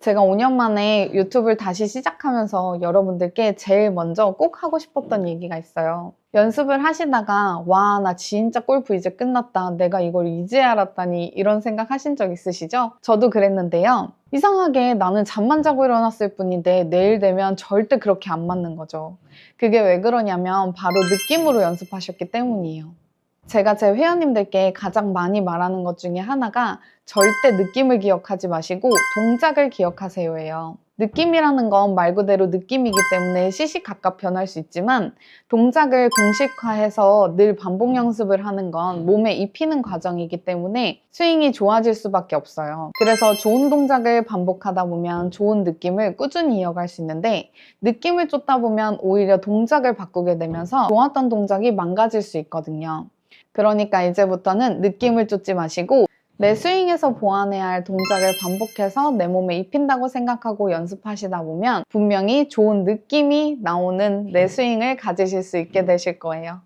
제가 5년 만에 유튜브를 다시 시작하면서 여러분들께 제일 먼저 꼭 하고 싶었던 얘기가 있어요. 연습을 하시다가 와, 나 진짜 골프 이제 끝났다. 내가 이걸 이제 알았다니 이런 생각 하신 적 있으시죠? 저도 그랬는데요. 이상하게 나는 잠만 자고 일어났을 뿐인데 내일 되면 절대 그렇게 안 맞는 거죠. 그게 왜 그러냐면 바로 느낌으로 연습하셨기 때문이에요. 제가 제 회원님들께 가장 많이 말하는 것 중에 하나가 절대 느낌을 기억하지 마시고 동작을 기억하세요예요. 느낌이라는 건 말 그대로 느낌이기 때문에 시시각각 변할 수 있지만 동작을 공식화해서 늘 반복 연습을 하는 건 몸에 입히는 과정이기 때문에 스윙이 좋아질 수밖에 없어요. 그래서 좋은 동작을 반복하다 보면 좋은 느낌을 꾸준히 이어갈 수 있는데 느낌을 쫓다 보면 오히려 동작을 바꾸게 되면서 좋았던 동작이 망가질 수 있거든요. 그러니까 이제부터는 느낌을 쫓지 마시고 내 스윙에서 보완해야 할 동작을 반복해서 내 몸에 입힌다고 생각하고 연습하시다 보면 분명히 좋은 느낌이 나오는 내 스윙을 가지실 수 있게 되실 거예요.